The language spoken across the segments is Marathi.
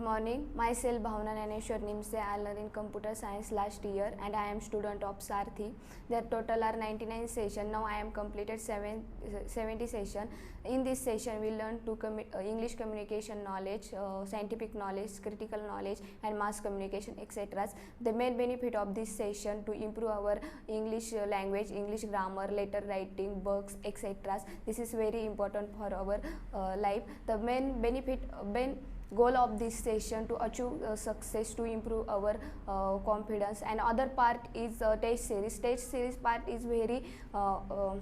morning. Myself Bhavna Naneshwar Nimse. I learned in computer science last year and I am student of Sarthi. Their total are 99 session. Now I am completed seven, 70 session. In this session we learn to commu- uh, English communication knowledge, uh, scientific knowledge, critical knowledge and mass communication etc. The main benefit of this session to improve our English uh, language, English grammar, letter writing, books etc. This is very important for our uh, life. The main benefit, uh, main goal of this session to achieve uh, success to improve our uh, confidence and other part is uh, test series test series part is very uh, uh,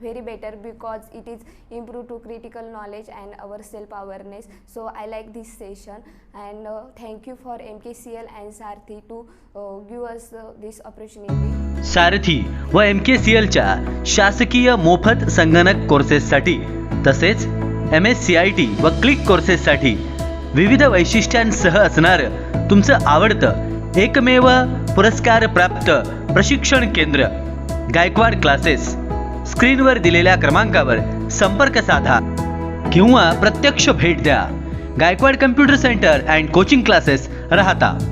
very better because it is improve to critical knowledge and our self awareness so i like this session and uh, thank you for mkcl and sarthi to uh, give us uh, this opportunity सारथी व एम के सी एलच्या शासकीय मोफत संगणक कोर्सेससाठी तसेच M S C I T व क्लिक कोर्सेससाठी विविध वैशिष्ट्यांसह असणारं. तुमचं आवडतं एकमेव पुरस्कार प्राप्त प्रशिक्षण केंद्र. गायकवाड क्लासेस. स्क्रीनवर दिलेल्या क्रमांकावर संपर्क साधा. किंवा प्रत्यक्ष भेट द्या. Gaikwad computer centre and coaching classes Rahata.